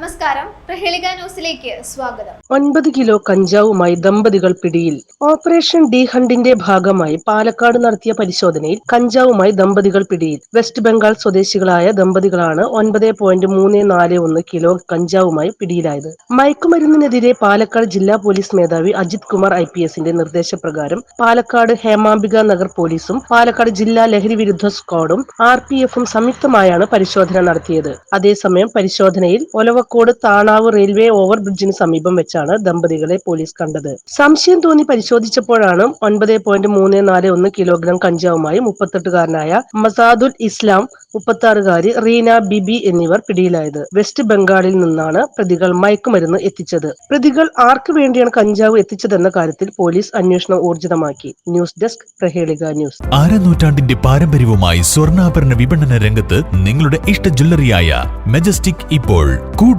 നമസ്കാരം. പ്രഹേളിക ന്യൂസിലേക്ക് സ്വാഗതം. ഒൻപത് കിലോ കഞ്ചാവുമായി ദമ്പതികൾ പിടിയിൽ. ഓപ്പറേഷൻ ഡി ഹണ്ടിന്റെ ഭാഗമായി പാലക്കാട് നടത്തിയ പരിശോധനയിൽ കഞ്ചാവുമായി ദമ്പതികൾ പിടിയിൽ. വെസ്റ്റ് ബംഗാൾ സ്വദേശികളായ ദമ്പതികളാണ് ഒൻപത് പോയിന്റ് മൂന്ന് നാല് ഒന്ന് കിലോ കഞ്ചാവുമായി പിടിയിലായത്. മയക്കുമരുന്നിനെതിരെ പാലക്കാട് ജില്ലാ പോലീസ് മേധാവി അജിത് കുമാർ ഐ പി എസിന്റെ നിർദ്ദേശപ്രകാരം പാലക്കാട് ഹേമാംബിക നഗർ പോലീസും പാലക്കാട് ജില്ലാ ലഹരി വിരുദ്ധ സ്ക്വാഡും ആർ പി എഫും സംയുക്തമായാണ് പരിശോധന നടത്തിയത്. അതേസമയം പരിശോധനയിൽ ഒലവക്കോട് താണാവ് റെയിൽവേ ഓവർ ബ്രിഡ്ജിന് സമീപം വെച്ചാണ് ദമ്പതികളെ പോലീസ് കണ്ടത്. സംശയം തോന്നി പരിശോധിച്ചപ്പോഴാണ് ഒൻപത് പോയിന്റ് മൂന്ന് നാല് ഒന്ന് കിലോഗ്രാം കഞ്ചാവുമായി മുപ്പത്തെട്ടുകാരനായ മസാദുൽ ഇസ്ലാം മുപ്പത്തി ആറുകാരി റീന ബിബി എന്നിവർ പിടിയിലായത്. വെസ്റ്റ് ബംഗാളിൽ നിന്നാണ് പ്രതികൾ മയക്കുമരുന്ന് എത്തിച്ചത്. പ്രതികൾ ആർക്ക് വേണ്ടിയാണ് കഞ്ചാവ് എത്തിച്ചതെന്ന കാര്യത്തിൽ പോലീസ് അന്വേഷണം ഊർജിതമാക്കി. News desk Prahelika news. അരനൂറ്റാണ്ടിന്റെ പാരമ്പര്യവുമായി സ്വർണാഭരണ വിപണന രംഗത്ത് നിങ്ങളുടെ ഇഷ്ട ജ്വല്ലറിയായ മെജസ്റ്റിക് ഇപ്പോൾ. കൂടുതൽ